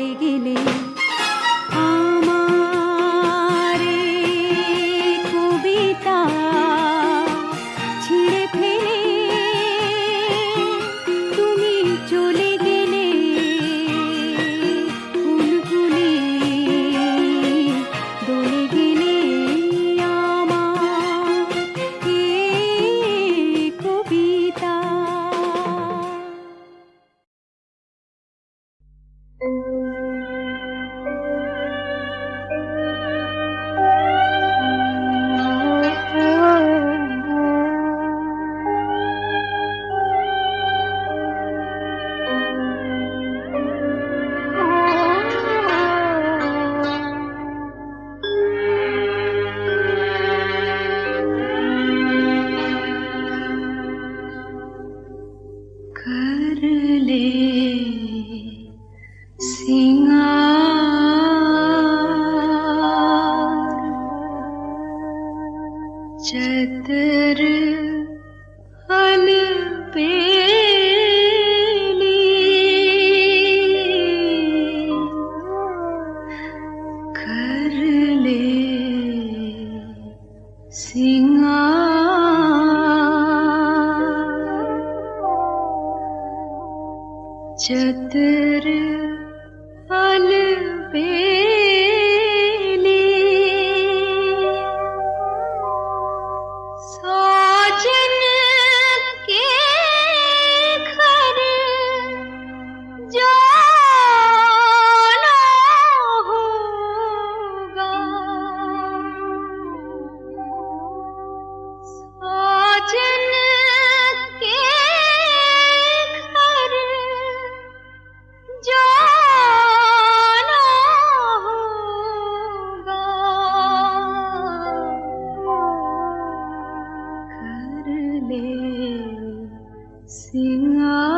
ಕಾಲಿಗಿಲಿ ಆ चतुर अलबे Sing Singha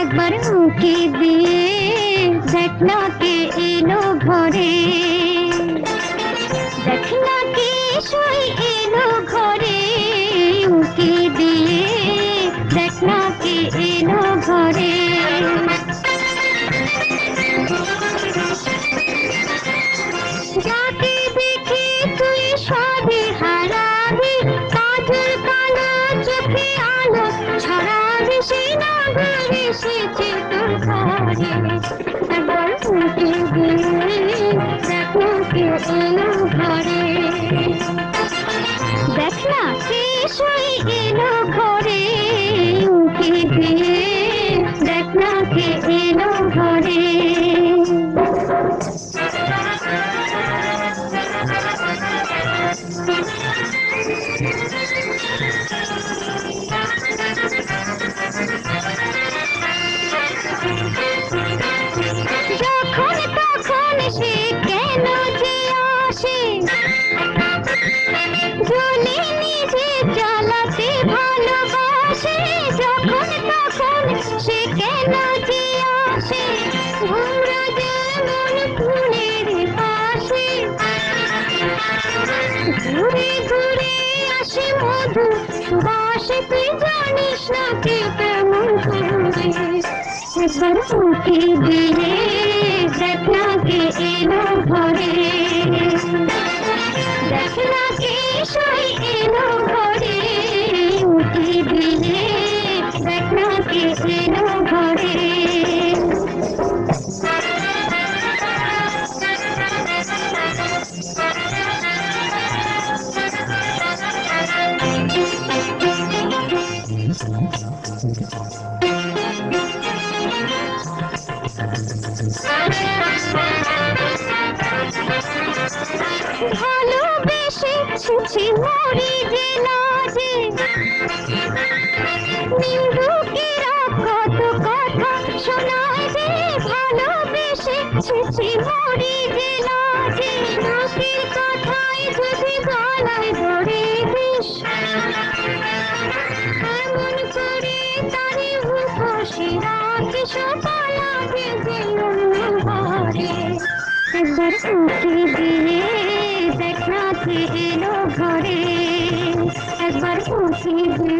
একবার মুখে দিয়ে দেখনা কে এলো ঘরে মধু সুবাস তুই জানিস না কে কেমন করে একবার দিয়ে দেখ ভালোবেসে ছুছি মরি যে লাজে নিন্দুকেরা কত কথা শোনায় যে ভালোবেসে ছুছি মরি যে লাজে নাকের কথায় যদি গলায় ধরে দিস, এমন করে তারে মুখোশে রাখিস পালাবে যে একবার উঠে দিয়ে কে এলো ঘরে একবার উঠে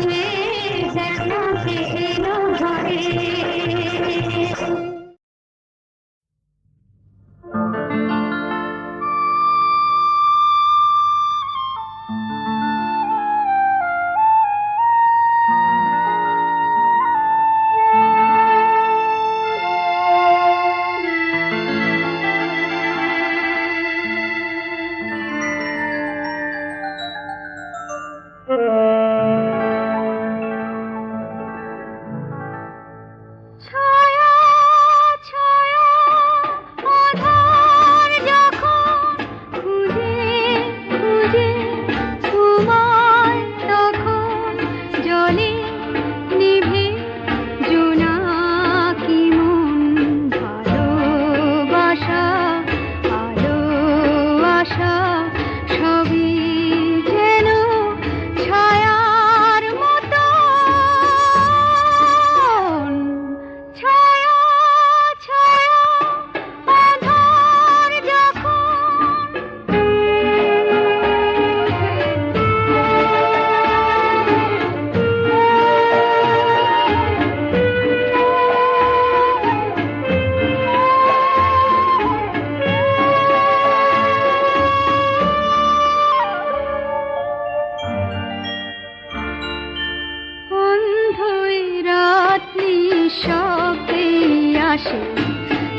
আসে।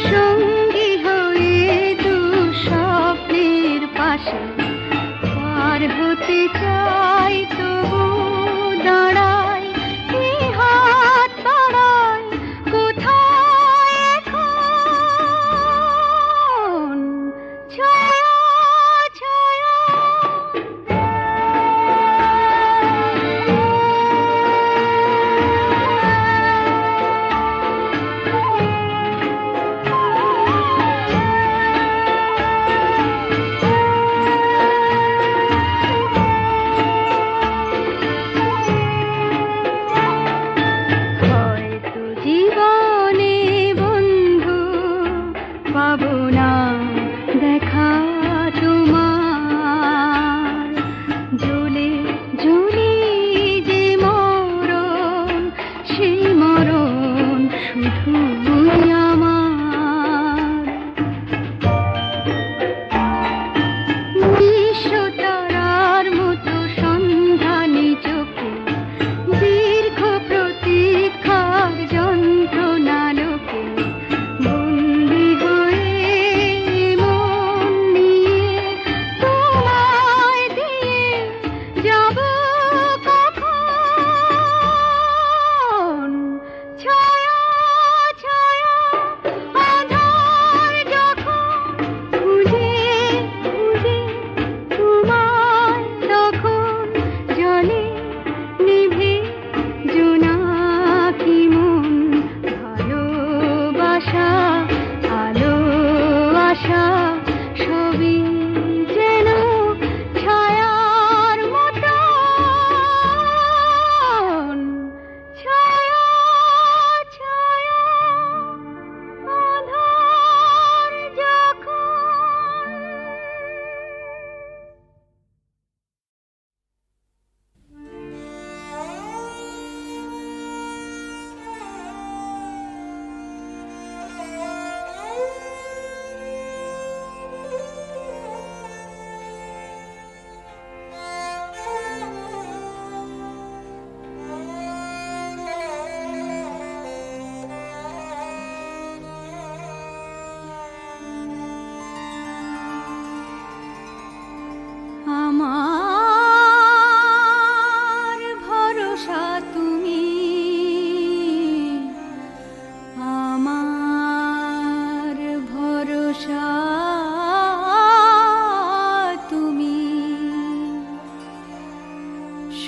সঙ্গী হয়ে দু স্বপ্নের পাশে। পার হতে চাই তবু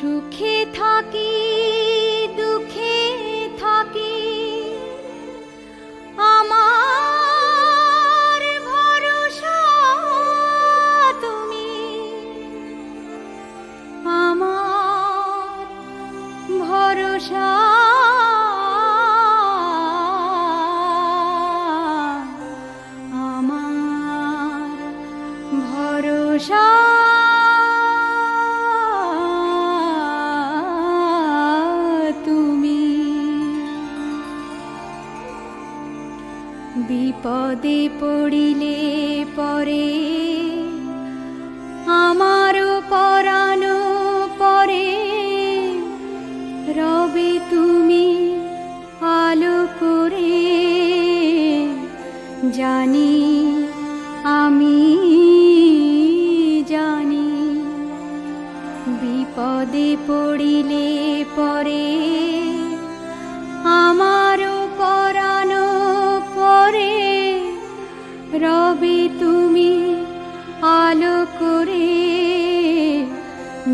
সুখে থাকি। আমার পরানো পরে রবি তুমি আলো করে জানি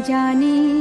জানি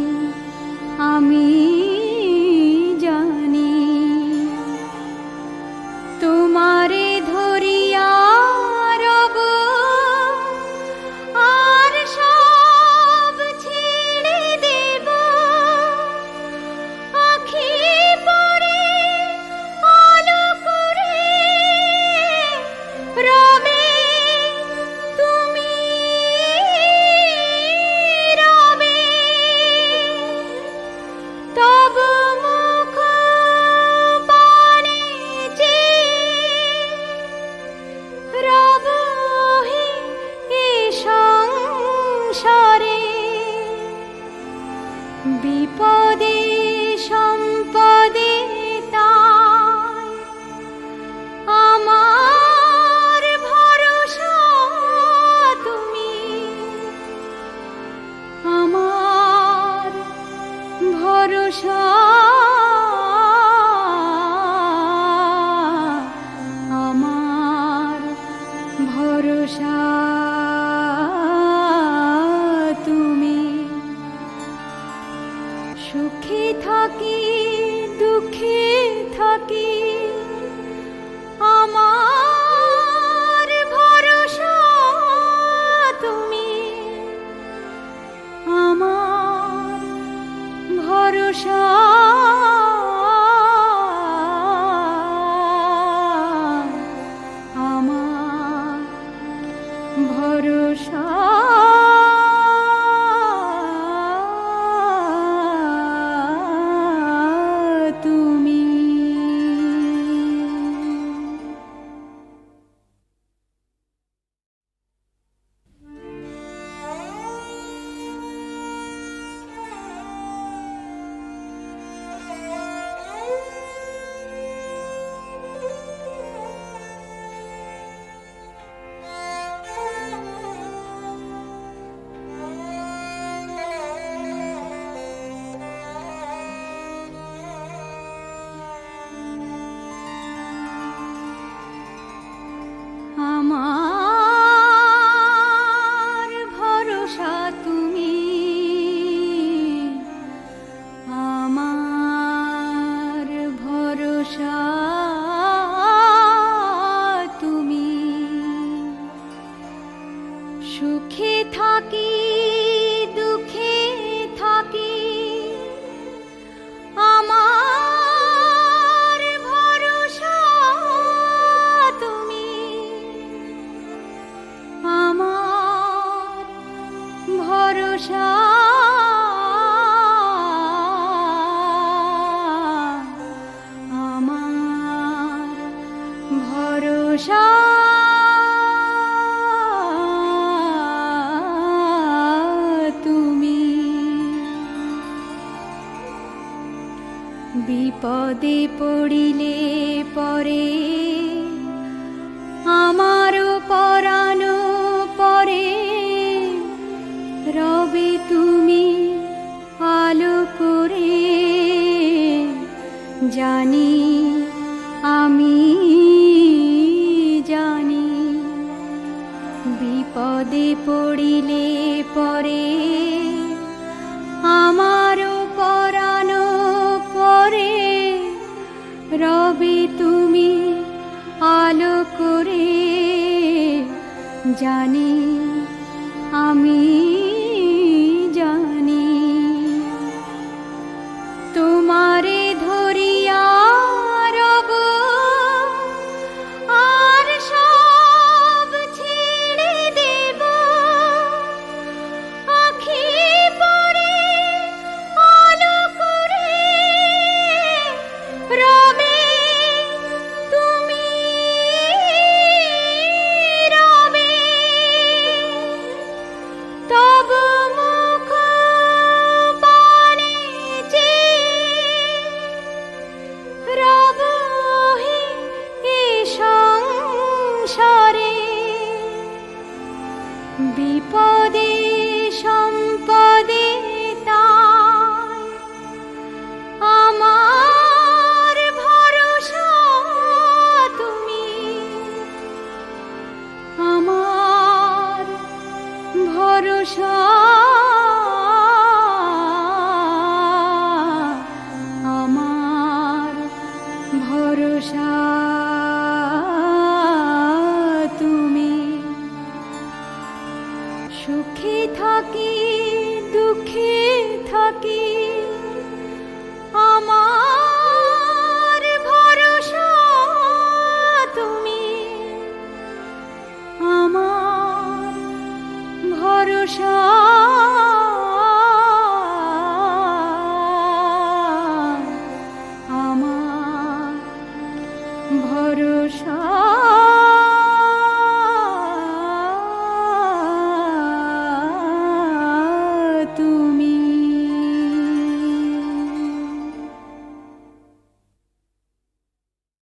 বিপদে পড়িলে পরে আমার পরানো পরে। রবে তুমি আলো করে জানি, আমি জানি। বিপদে পড়িলে পরে তুমি আলো করে জানি থাকি